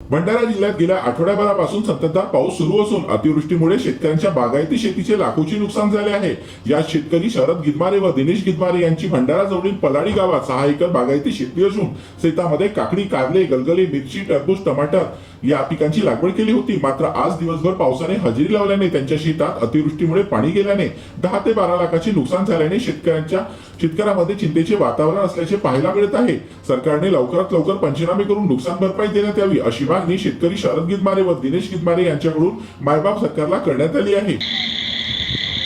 भंडारा जिल्ह्यात गेल्या आठवड्याभरापासून संततधार पाऊस सुरू असून अतिवृष्टीमुळे शेतकऱ्यांच्या बागायती शेतीचे लाखोचे नुकसान झाले आहे. यात शेतकरी शरद गिदमारे व दिनेश गिदमारे यांची भंडारा जवळील पलाडी गावात सहा एकर बागायती शेती असून शेतामध्ये काकडी कारले गलगले मिरची टरबूज टमाटर या पिकांची लागवड केली होती. मात्र आज दिवसभर पावसाने हजेरी लावल्याने त्यांच्या शेतात अतिवृष्टीमुळे पाणी गेल्याने दहा ते बारा लाखाचे नुकसान झाल्याने शेतकऱ्यांच्या शेतकऱ्यामध्ये चिंतेचे वातावरण असल्याचे पाहायला मिळत आहे. सरकारने लवकरात लवकर पंचनामे करून नुकसान भरपाई देण्यात यावी अशी मागणी शेतकरी शरद गिदमारे व दिनेश गिदमारे यांच्याकडून मायबाप सरकारला करण्यात आली आहे.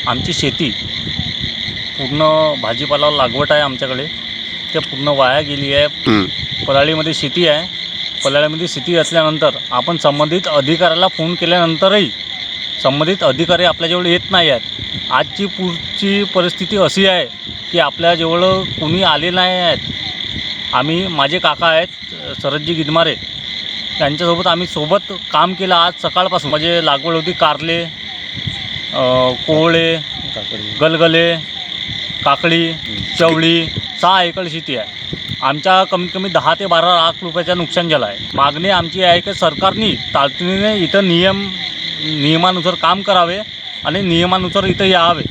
आमची शेती पूर्ण भाजीपाला लागवड आहे आमच्याकडे. ते पूर्ण वाया गेली आहे. पराळीमध्ये शेती आहे. पराळीमध्ये शेती असल्यानंतर आपण संबंधित अधिकाऱ्याला फोन केल्यानंतरही संबंधित अधिकारी आपल्याजवळ येत नाही आहेत. आजची पुढची परिस्थिती अशी आहे की आपल्याजवळ कोणी आले नाही आहेत. आम्ही माझे काका आहेत शरदजी गिदमारे त्यांच्यासोबत आम्ही सोबत काम केलं आज सकाळपासून. म्हणजे लागवड होती कारले कोहळे कोवळे गलगले काकडी चवळी सहा एकर शेती आहे. आमच्या कमीत कमी दहा ते बारा लाख रुपयाचं नुकसान झालं आहे. मागणी आमची आहे की सरकारने तातडीने इथं नियम नियमानुसार काम करावे आणि नियमानुसार इथं यावे.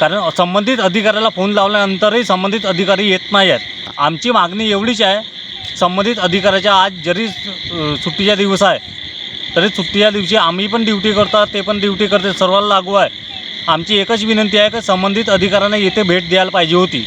कारण संबंधित अधिकाऱ्याला फोन लावल्यानंतरही संबंधित अधिकारी येत नाही आहेत. आमची मागणी एवढीच आहे संबंधित अधिकाऱ्याच्या आज जरी सुट्टीचा दिवस आहे तरी सुट्टीच्या दिवशी आम्ही पण ड्युटी करतात ते पण ड्युटी करते सर्वांना लागू आहे. आमची एकच विनंती आहे की संबंधित अधिकाऱ्यांना येथे भेट द्यायला पाहिजे होती.